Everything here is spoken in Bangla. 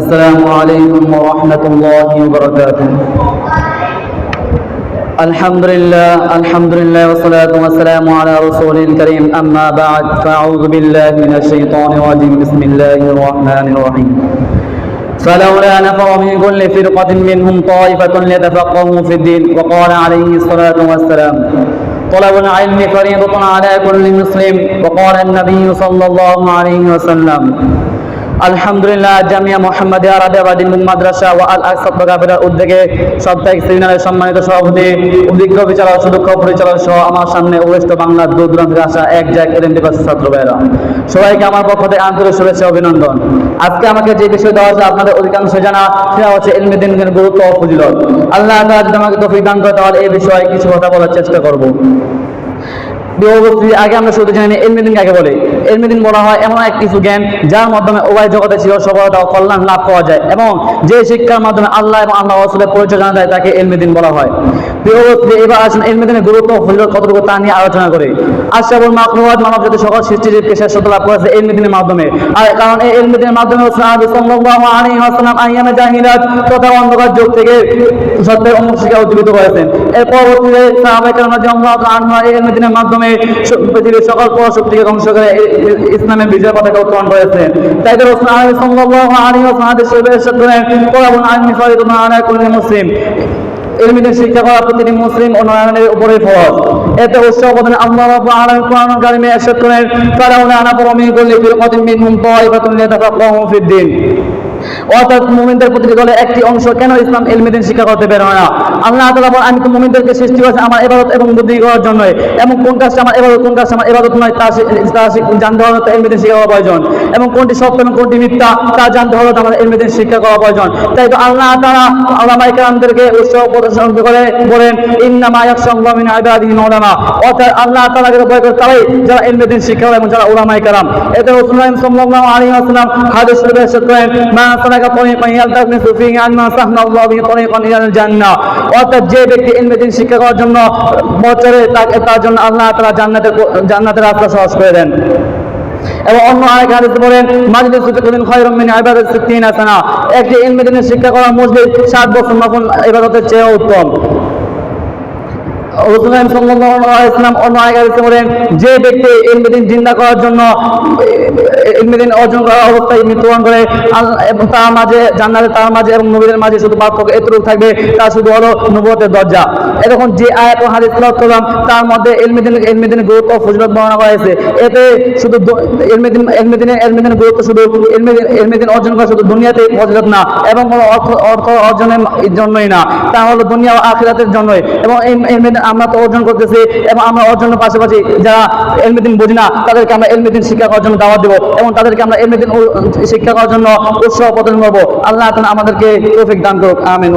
السلام عليكم ورحمة الله وبركاته. الحمد لله الحمد لله والصلاة والسلام على رسول الكريم أما بعد فأعوذ بالله من الشيطان الرجيم بسم الله الرحمن الرحيم فلولا نفر من كل فرقة منهم طائفة ليتفقهوا في الدين وقال عليه الصلاة والسلام طلب العلم فريضة على كل مسلم وقال النبي صلى الله عليه وسلم আলহামদুলিল্লাহ, জামিয়া মোহাম্মদ আরাবিয়াবাদী মাদ্রাসা ও আল আকসাদ কাফেরার উদ্যোগে সাপ্তাহিক সেমিনারের সম্মানিত সভাপতি অভিজ্ঞ বিচারক, সুদক্ষ পরিচালক সহ আমার সামনে ওয়েস্ট বাংলার দূর দূরান্ত আসা এক জায়গ এলেন দিবস ছাত্র ভাইরা সবাইকে আমার পক্ষ থেকে আন্তরিক শুভেচ্ছা অভিনন্দন। আজকে আমাকে যে বিষয় দেওয়া হচ্ছে আপনাদের অধিকাংশ জানা, সেটা হচ্ছে এলমেদিনের গুরুত্ব ও ফজিলত। আল্লাহ তাআলা আমাকে তৌফিক দান করে, তাহলে এই বিষয়ে কিছু কথা বলার চেষ্টা করব। আগে আমরা শুরু জানি এলমেদিন কাকে বলে। এলমেদিন বলা হয় এমন এক কিছু জ্ঞান, যার মাধ্যমে উভয় জগতে চির সফলতা ও কল্যাণ লাভ পাওয়া যায় এবং যে শিক্ষার মাধ্যমে আল্লাহ এবং আল্লাহ পরিচয় জানা যায়, তাকে এলমেদিন বলা হয়। এবার আসুন এলমেদিনের গুরুত্ব কতটুকু তা নিয়ে আলোচনা করে। মাকলুয়াত মানব জাতি সকল সৃষ্টিজীবকে শ্রেষ্ঠতা লাভ করেছে এলমেদিনের মাধ্যমে। আর কারণ এই এলমেদিনের মাধ্যমে সাহাবী সাল্লাল্লাহু আলাইহি ওয়াসাল্লাম আইয়ামে জাহিলিয়াত তথা অন্ধকার যুগ থেকে সত্যের করেছেন। এর পরবর্তীতে সাহাবায়ে কেরাম রাদিয়াল্লাহু এলমেদিনের মাধ্যমে পৃথিবীর সকল পরাশক্তিকে ধ্বংস করে ইসলামের বিজয় পতাকা উত্তোলন করেছেন তাই তো মুসলিম। শিক্ষা করা প্রতিটি মুসলিম ও উপরে ফরজ। এতে উৎসাহ আল্লাহ রাব্বুল আলামিন অর্থাৎ মুমিনদের প্রতিটি দলে একটি অংশ কেন ইসলাম এলমেদিন শিক্ষা করতে বের না? আল্লাহ বলেন, আমি তো মুমিনদেরকে সৃষ্টি করেছি আমার ইবাদত এবং বুদ্ধি করার জন্য এবং কোন কাজটা আমার ইবাদত কোন কাজটা আমার ইবাদত নয় তা জানতে তো এলমেদিন শিক্ষা করা প্রয়োজন। এবং কোনটি সত্য এবং কোনটি মিথ্যা তা জানতে তো আমাদের এলমেদিন শিক্ষা করা প্রয়োজন। তাই তো আল্লাহ তাআলা আল্লামা ইকরামদেরকে উৎসাহ প্রদর্শন করে বলেন ইন্নামা ইয়াখশাল্লাহু মিন ইবাদিহি উলামা অর্থাৎ আল্লাহ তাআলাকে ভয় করে তারাই যারা এলমেদিন শিক্ষা এবং যারা ইকরাম এতে রাসূলুল্লাহ সাল্লাল্লাহু আলাইহি ওয়াসাল্লাম হাদিস করেন মা যে ব্যক্তি শিক্ষা করার জন্য তার জন্য জান্নাতের জান্নাতের করে দেন। এবং অন্য বলেন মাজলিস সুতকুলিন খায়রুম ইবাদাত 60 সানা একটি শিক্ষা করা মসজিদ 60 বছর নফল ইবাদতের চেয়ে উত্তম। রসুলাম সাল্লাল্লাহু অন্য বলেন, যে ব্যক্তি ইলমেদিন জিন্দা করার জন্য ইলমেদিন অর্জন করার অবস্থায় মৃত্যুবরণ করে তার মাঝে জান্নাতে তার মাঝে এবং নবীদের মাঝে শুধু পার্থক্য এতটুকু থাকবে, তা শুধু হলো নবুয়তের দরজা। এরকম যে আয়াত ও হাদিস করলাম, তার মধ্যে ইলমেদিন ইলমেদিনের গুরুত্ব ফজিলত বর্ণনা করা হয়েছে। এতে শুধু ইলমেদিন ইলমেদিনের ইলমেদিনের গুরুত্ব শুধু ইলমেদিন ইলমেদিন অর্জন করা শুধু দুনিয়াতে ফজিলত না, এবং হলো অর্থ অর্থ অর্জনের জন্যই না। তা হলো দুনিয়া ও আখিরাতের জন্যই। এবং ইলমেদিন আমরা তো অর্জন করতেছি এবং আমরা অর্জনের পাশাপাশি যারা এলমেদিন বুঝি না, তাদেরকে আমরা এলমেদিন শিক্ষা করার জন্য দাওয়াত দেবো এবং তাদেরকে আমরা এলমেদিন শিক্ষা করার জন্য উৎসাহ প্রদান করব। আল্লাহ আমাদেরকে দান করুক। আমিন।